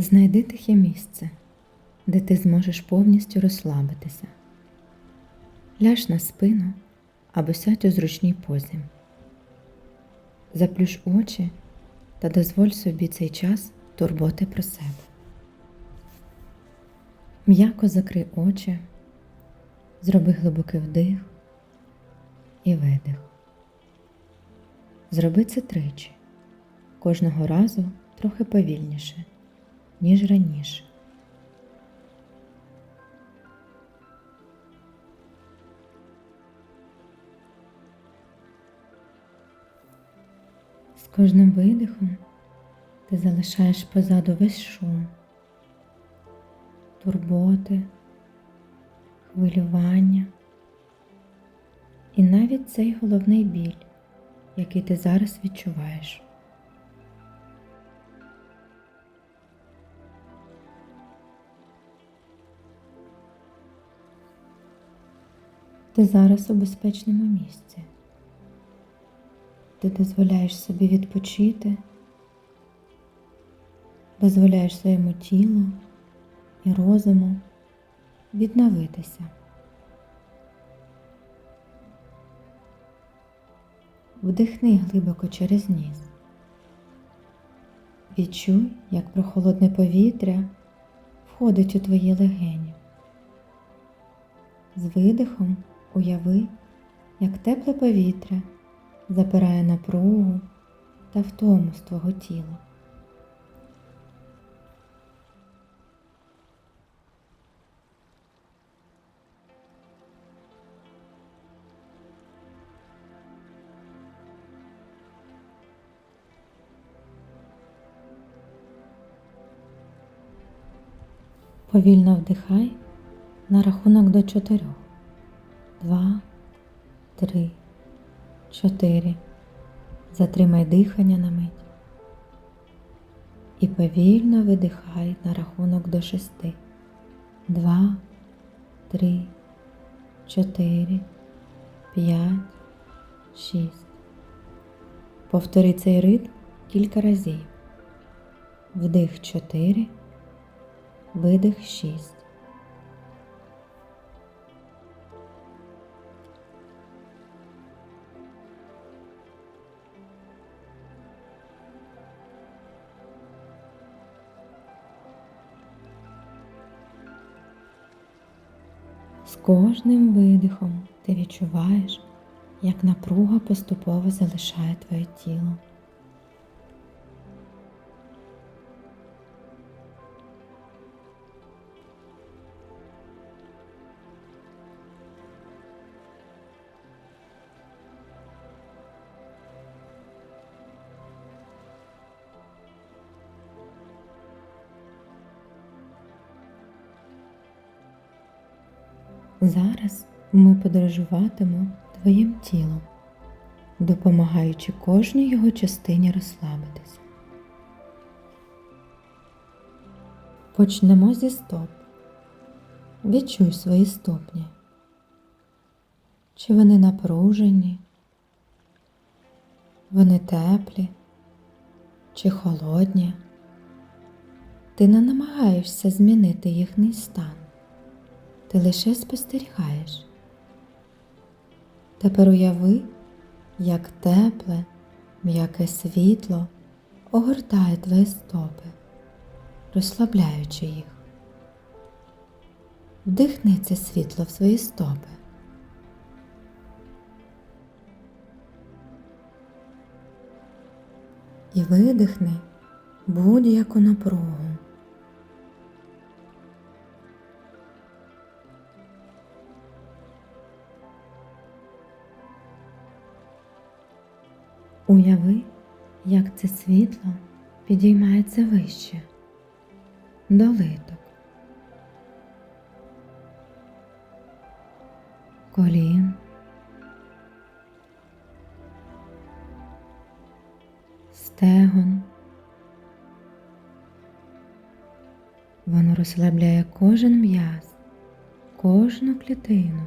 Знайди тихе місце, де ти зможеш повністю розслабитися. Ляж на спину або сядь у зручній позі. Заплющ очі та дозволь собі цей час турботи про себе. М'яко закрий очі, зроби глибокий вдих і видих. Зроби це тричі, кожного разу трохи повільніше, ніж раніше. З кожним видихом ти залишаєш позаду весь шум, турботи, хвилювання і навіть цей головний біль, який ти зараз відчуваєш. Ти зараз у безпечному місці. Ти дозволяєш собі відпочити, дозволяєш своєму тілу і розуму відновитися. Вдихни глибоко через ніс. Відчуй, як прохолодне повітря входить у твої легені. З видихом уяви, як тепле повітря запирає напругу та втому з твого тіла. Повільно вдихай на рахунок до чотирьох. Два, три, чотири. Затримай дихання на мить. І повільно видихай на рахунок до шести. Два, три, чотири, п'ять, шість. Повтори цей ритм кілька разів. Вдих чотири, видих шість. З кожним видихом ти відчуваєш, як напруга поступово залишає твоє тіло. Зараз ми подорожуватимо твоїм тілом, допомагаючи кожній його частині розслабитися. Почнемо зі стоп. Відчуй свої ступні. Чи вони напружені, вони теплі чи холодні. Ти не намагаєшся змінити їхній стан ти лише спостерігаєш. Тепер уяви, як тепле, м'яке світло огортає твої стопи, розслабляючи їх. Вдихни це світло в свої стопи. І видихни будь-яку напругу. Уяви, як це світло підіймається вище до литок, колін, стегон. Воно розслабляє кожен м'яз, кожну клітину.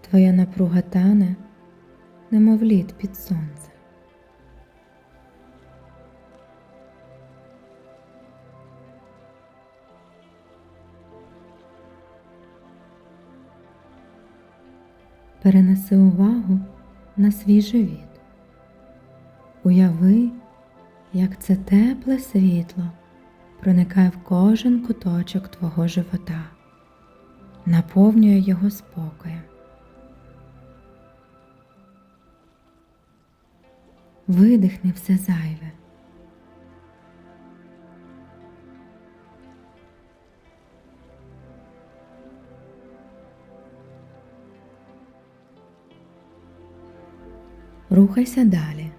Твоя напруга тане Немов лід під сонце. Перенеси увагу на свій живіт. Уяви, як це тепле світло проникає в кожен куточок твого живота, наповнює його спокоєм. Видихни все зайве. Рухайся далі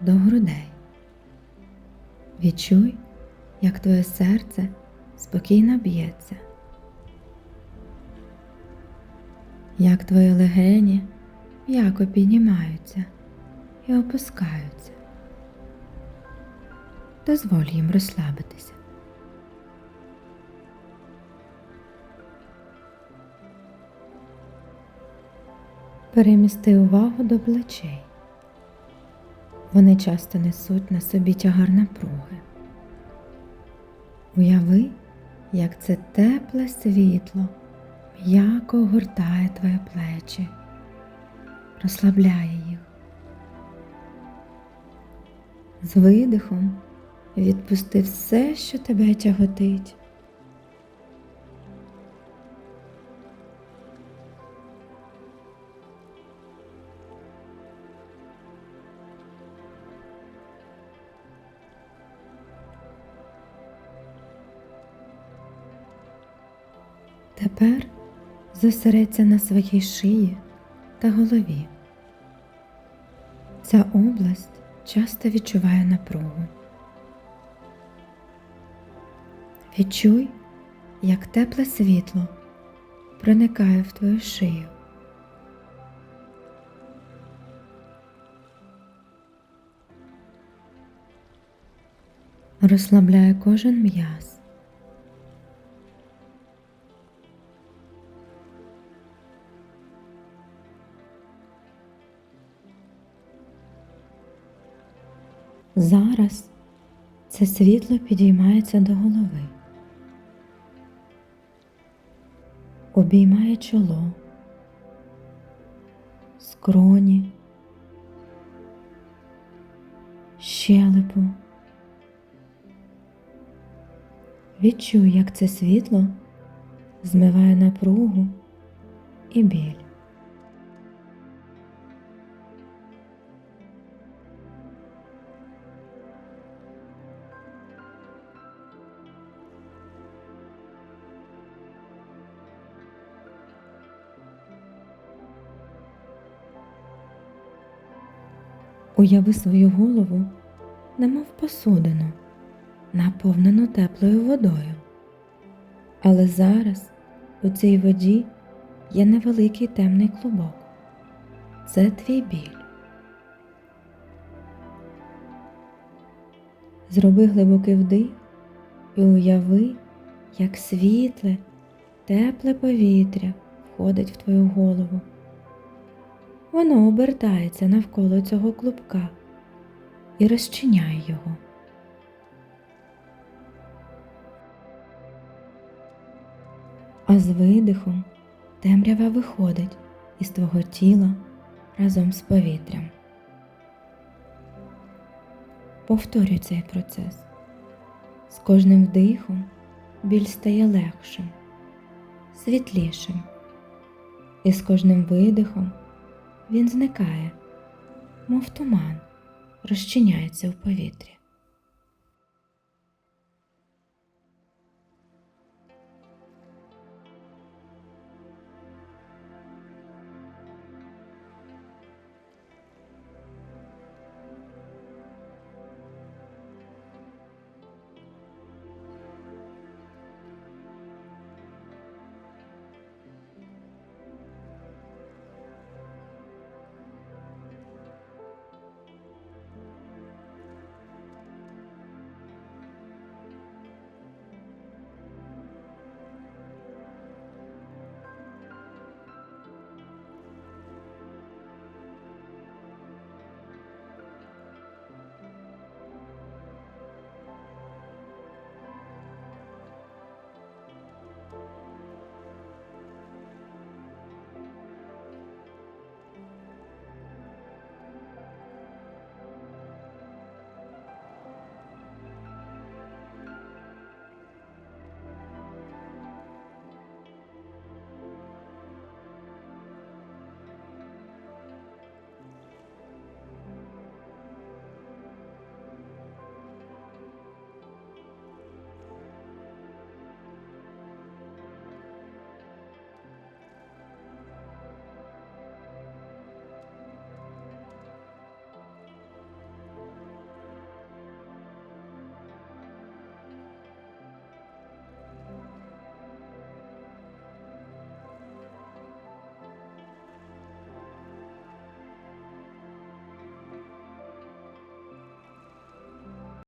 до грудей. Відчуй, як твоє серце спокійно б'ється, як твої легені м'яко піднімаються і опускаються. Дозволь їм розслабитися. Перемісти увагу до плечей. Вони часто несуть на собі тягар напруги. Уяви, як це тепле світло м'яко огортає твої плечі, розслабляє їх. З видихом відпусти все, що тебе тяготить. Тепер зосередься на своїй шиї та голові. Ця область часто відчуває напругу. Відчуй, як тепле світло проникає в твою шию. Розслабляє кожен м'яз. Зараз це світло підіймається до голови, обіймає чоло, скроні, щелепу. Відчуй, як це світло змиває напругу і біль. Уяви свою голову, немов посудину, наповнену теплою водою. Але зараз у цій воді є невеликий темний клубок. Це твій біль. Зроби глибокий вдих і уяви, як світле, тепле повітря входить в твою голову. Воно обертається навколо цього клубка і розчиняє його. А з видихом темрява виходить із твого тіла разом з повітрям. Повторюй цей процес. З кожним вдихом біль стає легшим, світлішим, і з кожним видихом він зникає, мов туман, розчиняється в повітрі.